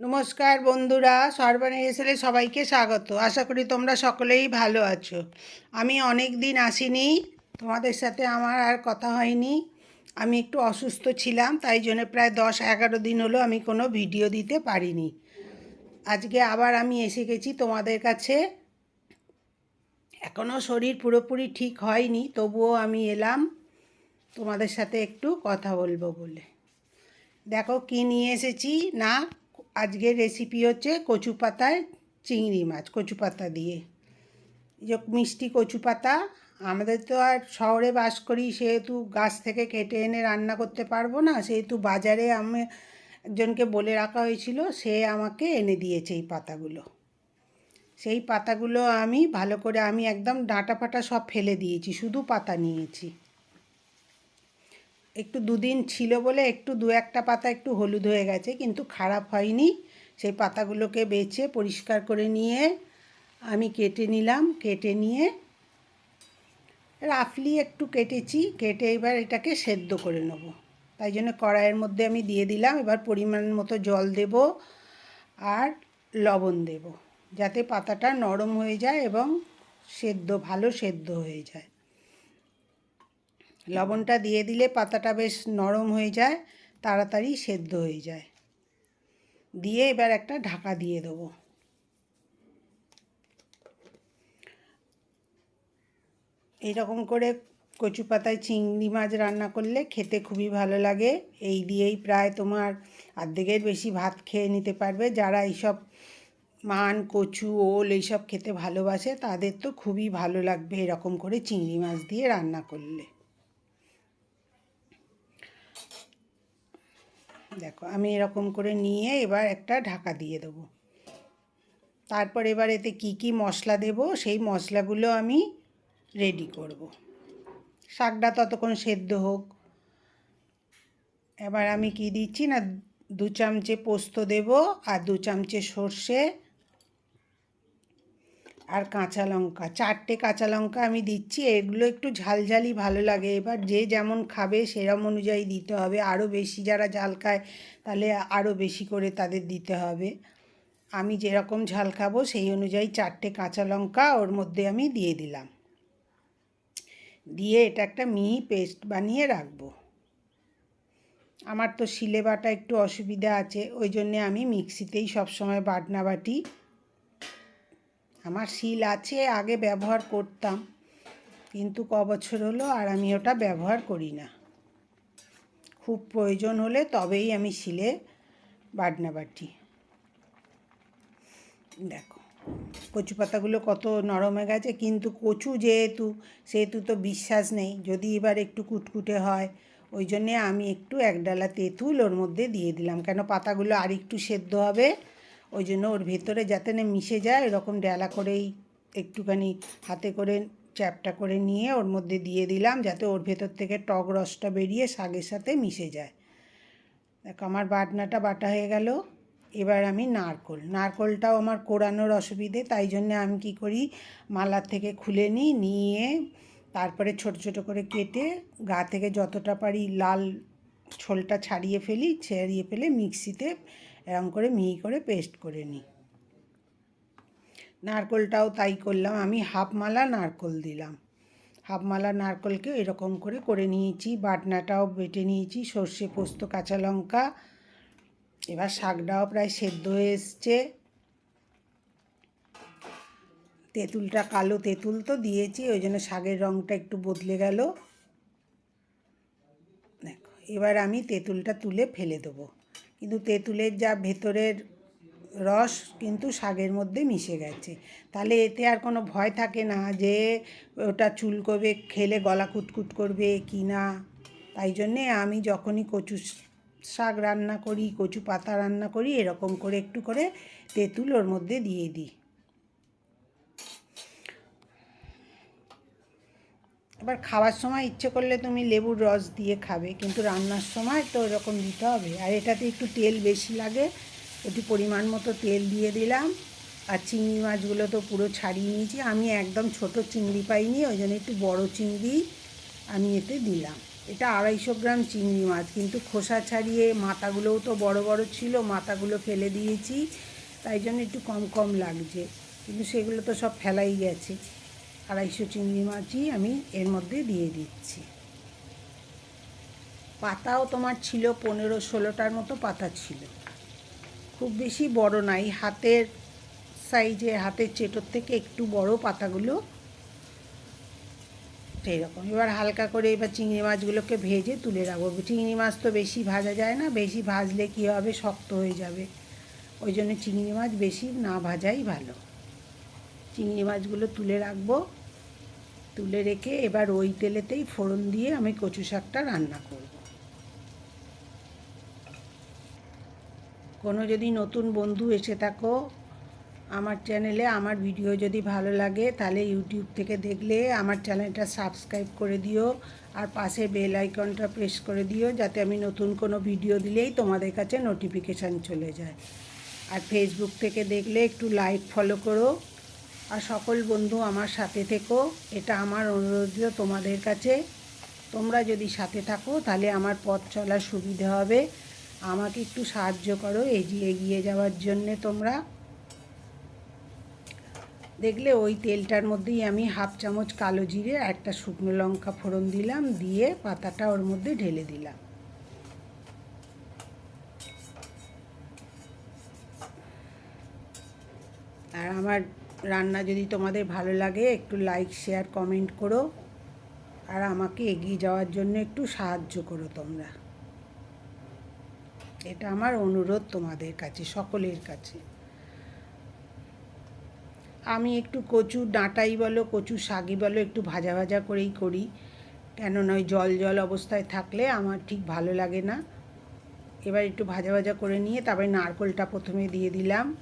নমস্কার বন্ধুরা সর্বাণী এসেলে সবাইকে স্বাগত। আশা করি তোমরা সকলেই ভালো আছো। আমি অনেক দিন আসিনি, তোমাদের সাথে আমার আর কথা হয়নি। আমি একটু অসুস্থ ছিলাম, তাই জন্য প্রায় দশ এগারো দিন হলো আমি কোনো ভিডিও দিতে পারিনি। আজকে আবার আমি এসে গেছি তোমাদের কাছে। এখনও শরীর পুরোপুরি ঠিক হয়নি, তবুও আমি এলাম। তোমাদের সাথে একটু কথা বলব বলে। দেখো কি নিয়ে এসেছি, না? আজকের রেসিপি হচ্ছে কচু পাতায় চিংড়ি মাছ, কচু পাতা দিয়ে। যে মিষ্টি কচু পাতা, আমাদের তো আর শহরে বাস করি, সেহেতু গাছ থেকে কেটে এনে রান্না করতে পারব না, সেহেতু বাজারে আমি একজনকে বলে রাখা হয়েছিল, সে আমাকে এনে দিয়েছে এই পাতাগুলো। সেই পাতাগুলো আমি ভালো করে, আমি একদম ডাঁটা ফাটা সব ফেলে দিয়েছি, শুধু পাতা নিয়েছি। একটু দুদিন ছিল বলে একটু দু একটা পাতা একটু হলুদ হয়ে গেছে, কিন্তু খারাপ হয়নি। সেই পাতাগুলোকে বেছে পরিষ্কার করে নিয়ে আমি কেটে নিলাম, কেটে নিয়ে রাফলি একটু কেটেছি, কেটে এবার এটাকে সেদ্ধ করে নেব। তাই জন্য কড়াইয়ের মধ্যে আমি দিয়ে দিলাম, এবার পরিমাণ মতো জল দেব আর লবণ দেব, যাতে পাতাটা নরম হয়ে যায় এবং সেদ্ধ, ভালো সেদ্ধ হয়ে যায়। লবণটা দিয়ে দিলে পাতাটা বেশ নরম হয়ে যায়, তাড়াতাড়ি সেদ্ধ হয়ে যায়। দিয়ে এবার একটা ঢাকা দিয়ে দেবো। এইরকম করে কচু পাতায় চিংড়ি মাছ রান্না করলে খেতে খুবই ভালো লাগে। এই দিয়েই প্রায় তোমার অর্ধেকের বেশি ভাত খেয়ে নিতে পারবে। যারা এইসব মান, কচু, ওল এইসব খেতে ভালোবাসে, তাদের তো খুবই ভালো লাগবে এরকম করে চিংড়ি মাছ দিয়ে রান্না করলে। দেখো, আমি এরকম করে নিয়ে এবার একটা ঢাকা দিয়ে দেবো তারপর এবার এতে কি কি মশলা দেব, সেই মশলাগুলো আমি রেডি করব। শাকটা ততক্ষণ সেদ্ধ হোক এবার আমি কি দিচ্ছি না, দু চামচে পোস্ত দেব আর দু চামচে সর্ষে আর কাঁচা লঙ্কা, চারটে কাঁচা লঙ্কা আমি দিচ্ছি, এগুলো একটু ঝালঝালি ভালো লাগে। এবার যে যেমন খাবে সেরম অনুযায়ী দিতে হবে। আরও বেশি যারা ঝাল খায় তাহলে আরও বেশি করে তাদের দিতে হবে। আমি যেরকম ঝাল খাব সেই অনুযায়ী চারটে কাঁচা লঙ্কা ওর মধ্যে আমি দিয়ে দিলাম। দিয়ে এটা একটা মিহি পেস্ট বানিয়ে রাখব। আমার তো শিলে বাটা একটু অসুবিধা আছে, ওই জন্যে আমি মিক্সিতেই সবসময় বাটনা বাটি আমার শিল আছে, আগে ব্যবহার করতাম। কিন্তু ক বছর হলো আর আমি ওটা ব্যবহার করি না। খুব প্রয়োজন হলে তবেই আমি শিলে বাটনা বাটি। দেখো, কচু পাতাগুলো কত নরম গেছে, কিন্তু কচু যেহেতু, সেহেতু তো বিশ্বাস নেই। যদি এবার একটু কুটকুটে হয়, ওই জন্যে আমি একটু একডালা তেঁতুল ওর মধ্যে দিয়ে দিলাম। কেন পাতাগুলো আর একটু সেদ্ধ হবে ওই জন্য ওর ভেতরে যাতে না মিশে যায়, এরকম ডেলা করেই একটুখানি হাতে করে চ্যাপটা করে নিয়ে ওর মধ্যে দিয়ে দিলাম, যাতে ওর ভেতর থেকে টক রসটা বেরিয়ে শাগের সাথে মিশে যায়। দেখো, আমার বাটনাটা বাটা হয়ে গেল, এবার আমি নারকোল। নারকোলটাও আমার কোরানোর অসুবিধে, তাই জন্য আমি কি করি, মালার থেকে খুলে নিই, নিয়ে তারপরে ছোট ছোট করে কেটে গা থেকে যতটা পারি লাল ছোলটা ছাড়িয়ে ফেলি, ছাড়িয়ে ফেলে মিক্সিতে এরম করে মিহি করে পেস্ট করে নিই। নারকোলটাও তাই করলাম, আমি হাফ মালা নারকোল দিলাম। হাফ মালা নারকোলকে এরকম করে করে নিয়েছি, বাটনাটাও বেটে নিয়েছি, সর্ষে পোস্ত, কাঁচা লঙ্কা, এবার শাকটাও প্রায় সেদ্ধ হয়ে এসছে। তেঁতুলটা কালো তেঁতুল তো দিয়েছি, ওই জন্য শাকের রঙটা একটু বদলে গেল। দেখো, এবার আমি তেঁতুলটা তুলে ফেলে দেবো। কিন্তু তেঁতুলের যা ভেতরের রস কিন্তু শাকের মধ্যে মিশে গেছে। তাহলে এতে আর কোনো ভয় থাকে না যে ওটা চুল করবে, খেলে গলা কুটকুট করবে কি না? তাই জন্যে আমি যখনই কচু শাক রান্না করি, কচু পাতা রান্না করি, এরকম করে একটু করে তেঁতুল ওর মধ্যে দিয়ে দিই। এবার খাওয়ার সময় ইচ্ছে করলে তুমি লেবুর রস দিয়ে খাবে, কিন্তু রান্নার সময় তো এরকম দিতে হবে। আর এটাতে একটু তেল বেশি লাগে, একটু পরিমাণ মতো তেল দিয়ে দিলাম। আর চিংড়ি মাছগুলো তো পুরো ছাড়িয়ে নিয়েছি। আমি একদম ছোট চিংড়ি পাইনি, ওই জন্য একটু বড়ো চিংড়ি আমি এতে দিলাম। এটা আড়াইশো গ্রাম চিংড়ি মাছ, কিন্তু খোসা ছাড়িয়ে মাথাগুলোও তো বড় বড় ছিল, মাথাগুলো ফেলে দিয়েছি, তাই জন্য একটু কম কম লাগছে। কিন্তু সেগুলো তো সব ফেলাই গেছে। আড়াইশো চিংড়ি মাছই আমি এর মধ্যে দিয়ে দিচ্ছি। পাতাও তোমার ছিল পনেরো ষোলোটার মতো পাতা ছিল। খুব বেশি বড় নাই হাতের সাইজে, হাতের চেটোর থেকে একটু বড় পাতাগুলো সেই রকম এবার হালকা করে এবার চিংড়ি মাছগুলোকে ভেজে তুলে রাখব। চিংড়ি মাছ তো বেশি ভাজা যায় না, বেশি ভাজলে কী হবে? শক্ত হয়ে যাবে। ওই জন্য চিংড়ি মাছ বেশি না ভাজাই ভালো। চিংড়ি মাছগুলো তুলে রাখব। তুলে রেখে এবার ওই তেলেতেই ফোড়ন দিয়ে আমি কচু শাকটা রান্না করব। কোনো যদি নতুন বন্ধু এসে থাকো, আমার চ্যানেলে আমার ভিডিও যদি ভালো লাগে, তাহলে ইউটিউব থেকে দেখলে আমার চ্যানেলটা সাবস্ক্রাইব করে দিও আর পাশে বেল আইকনটা প্রেস করে দিও, যাতে আমি নতুন কোনো ভিডিও দিলেই তোমাদের কাছে নোটিফিকেশান চলে যায়। আর ফেসবুক থেকে দেখলে একটু লাইক ফলো করো। আর সকল বন্ধু আমার সাথে থেকো। এটা আমার অনুরোধ তোমাদের কাছে। তোমরা যদি সাথে থাকো, তাহলে আমার পথ চলার সুবিধে হবে। আমাকে একটু সাহায্য করো, এগিয়ে এগিয়ে যাওয়ার জন্যে তোমরা। দেখলে ওই তেলটার মধ্যেই আমি হাফ চামচ কালো জিরে একটা শুকনো লঙ্কা ফোড়ন দিলাম, দিয়ে পাতাটা ওর মধ্যে ঢেলে দিলাম। আর আমার রান্না যদি তোমাদের ভালো লাগে, একটু লাইক শেয়ার কমেন্ট করো। আর আমাকে এগিয়ে যাওয়ার জন্য একটু সাহায্য করো তোমরা। এটা আমার অনুরোধ তোমাদের কাছে, সকলের কাছে। আমি একটু কচু ডাঁটাই বলো, কচু শাকই বলো, একটু ভাজা ভাজা করেই করি। কেন নয় জল জল অবস্থায় থাকলে আমার ঠিক ভালো লাগে না। এবার একটু ভাজা ভাজা করে নিয়ে তারপরে নারকোলটা প্রথমে দিয়ে দিলাম।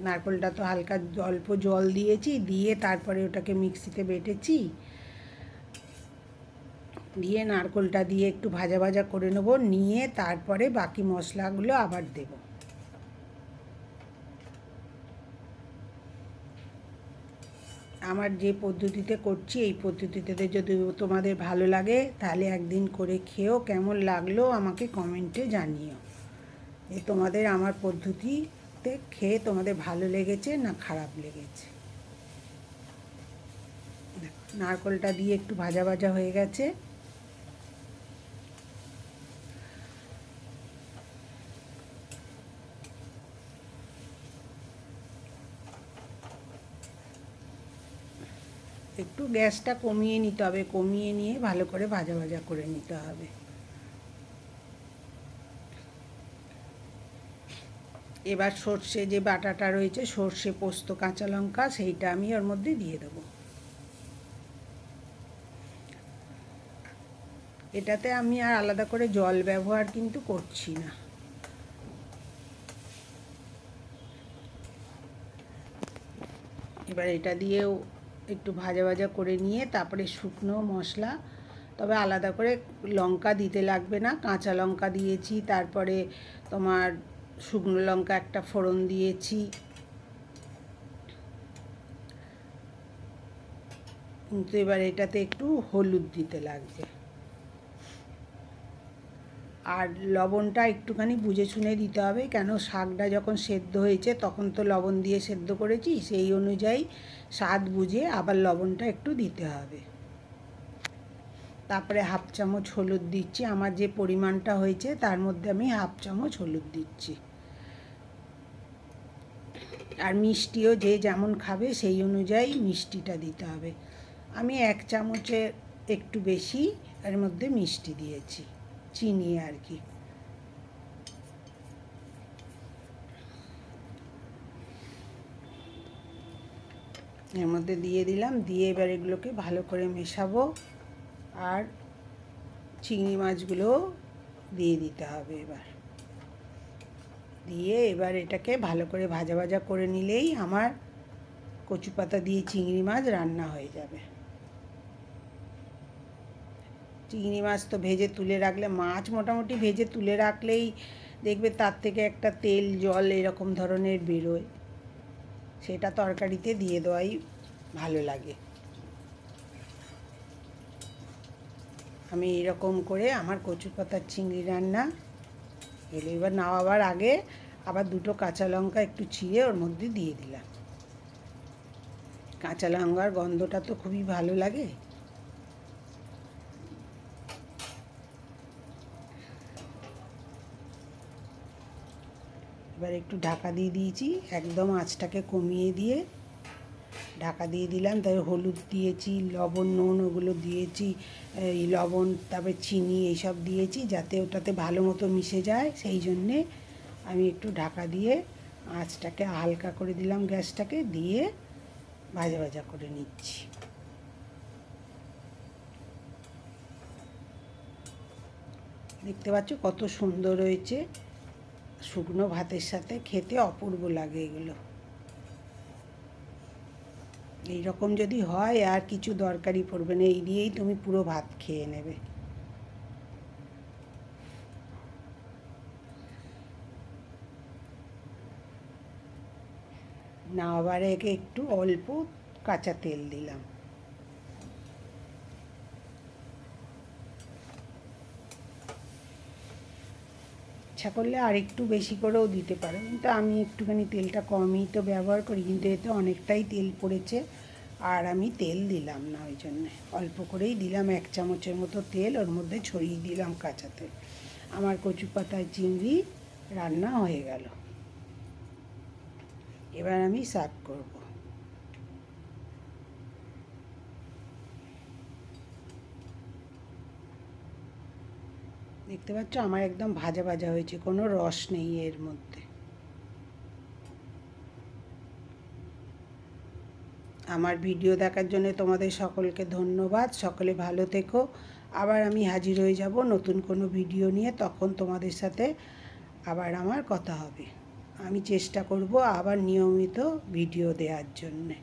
নারকোলটা তো হালকা অল্প জল দিয়েছি, দিয়ে তারপরে ওটাকে মিক্সিতে বেটেছি। দিয়ে নারকোলটা দিয়ে একটু ভাজা ভাজা করে নেব, নিয়ে তারপরে বাকি মশলাগুলো আবার দেব। আমার যে পদ্ধতিতে করছি, এই পদ্ধতিতে যদি তোমাদের ভালো লাগে, তাহলে একদিন করে খেয়েও কেমন লাগল আমাকে কমেন্টে জানিও। যে তোমাদের আমার পদ্ধতিতে খেয়ে তোমাদের ভালো লেগেছে না খারাপ লেগেছে? নারকলটা দিয়ে একটু ভাজা ভাজা হয়ে গেছে। একটু গ্যাসটা কমিয়ে নিতে হবে, কমিয়ে নিয়ে ভালো করে ভাজা ভাজা করে নিতে হবে। এবার সর্ষে যে বাটাটা রয়েছে, সর্ষে পোস্ত, কাঁচা লঙ্কা, সেইটা আমি ওর মধ্যে দিয়ে দেবো। এটাতে আমি আর আলাদা করে জল ব্যবহার কিন্তু করছি না। এবার এটা দিয়েও একটু ভাজা ভাজা করে নিয়ে তারপরে শুকনো মশলা, তবে আলাদা করে লঙ্কা দিতে লাগবে না। কাঁচা লঙ্কা দিয়েছি, তারপরে তোমার শুকনো লঙ্কা একটা ফোড়ন দিয়েছি। কিন্তু এবার এটাতে একটু হলুদ দিতে লাগবে আর লবণটা একটুখানি বুঝে শুনে দিতে হবে, কেন শাকটা যখন সেদ্ধ হয়েছে তখন তো লবণ দিয়ে সেদ্ধ করেছি, সেই অনুযায়ী স্বাদ বুঝে আবার লবণটা একটু দিতে হবে। তারপরে হাফ চামচ হলুদ দিচ্ছি। আমার যে পরিমাণটা হয়েছে, তার মধ্যে আমি হাফ চামচ হলুদ দিচ্ছি। আর মিষ্টিও যে যেমন খাবে, সেই অনুযায়ী মিষ্টিটা দিতে হবে। আমি এক চামচের একটু বেশি এর মধ্যে মিষ্টি দিয়েছি, চিনি আর কি। এর মধ্যে দিয়ে দিলাম, দিয়ে এবার এগুলোকে ভালো করে মেশাবো। আর চিংড়ি মাছগুলো দিয়ে দিতে হবে এবার। দিয়ে এবার এটাকে ভালো করে ভাজা ভাজা করে নিলেই আমার কচু পাতা দিয়ে চিংড়ি মাছ রান্না হয়ে যাবে। চিংড়ি মাছ তো ভেজে তুলে রাখলে, মাছ মোটামুটি ভেজে তুলে রাখলেই দেখবে তার থেকে একটা তেল, জল এরকম ধরনের বেরোয়। সেটা তরকারিতে দিয়ে দেওয়াই ভালো লাগে। আমি এরকম করে আমার কচু পাতার চিংড়ি রান্না। এলো এবার নামাবার আগে আবার দুটো কাঁচা লঙ্কা একটু ছিঁড়ে ওর মধ্যে দিয়ে দিলাম। কাঁচা লঙ্কার গন্ধটা তো খুবই ভালো লাগে। এবার একটু ঢাকা দিয়ে দিয়েছি, একদম আঁচটাকে কমিয়ে দিয়ে। ঢাকা দিয়ে দিলাম, তারপরে হলুদ দিয়েছি, লবণ, নুন ওগুলো দিয়েছি, এই লবণ, তারপরে চিনি এইসব দিয়েছি যাতে ওটাতে ভালো মতো মিশে যায়। সেই জন্যে আমি একটু ঢাকা দিয়ে আঁচটাকে হালকা করে দিলাম গ্যাসটাকে, দিয়ে ভাজা ভাজা করে নিচ্ছি। দেখতে পাচ্ছ কত সুন্দর হয়েছে, শুকনো ভাতের সাথে খেতে অপূর্ব লাগে এগুলো। এই রকম যদি হয়, আর কিছু দরকারই পড়বে না। এই দিয়েই তুমি পুরো ভাত খেয়ে নেবে। না আবার একে একটু অল্প কাঁচা তেল দিলাম। ইচ্ছা করলে আর একটু বেশি করেও দিতে পারো। কিন্তু আমি একটুখানি তেলটা কমই তো ব্যবহার করি, কিন্তু এতে অনেকটাই তেল পড়েছে আর আমি তেল দিলাম না ওই জন্যে। অল্প করেই দিলাম, এক চামচের মতো তেল, ওর মধ্যে ছড়িয়ে দিলাম কাঁচা তেল আমার কচু পাতায় চিংড়ি রান্না হয়ে গেল। এবার আমি সার্ভ করব। দেখতে পাচ্ছ, আমার একদম ভাজা ভাজা হয়েছে, কোনো রস নেই এর মধ্যে। আমার ভিডিও দেখার জন্য তোমাদের সকলকে ধন্যবাদ, সকলে ভালো থেকো। আবার আমি হাজির হয়ে যাব নতুন কোনো ভিডিও নিয়ে, তখন তোমাদের সাথে আবার আমার কথা হবে। আমি চেষ্টা করব আবার নিয়মিত ভিডিও দেওয়ার জন্যে।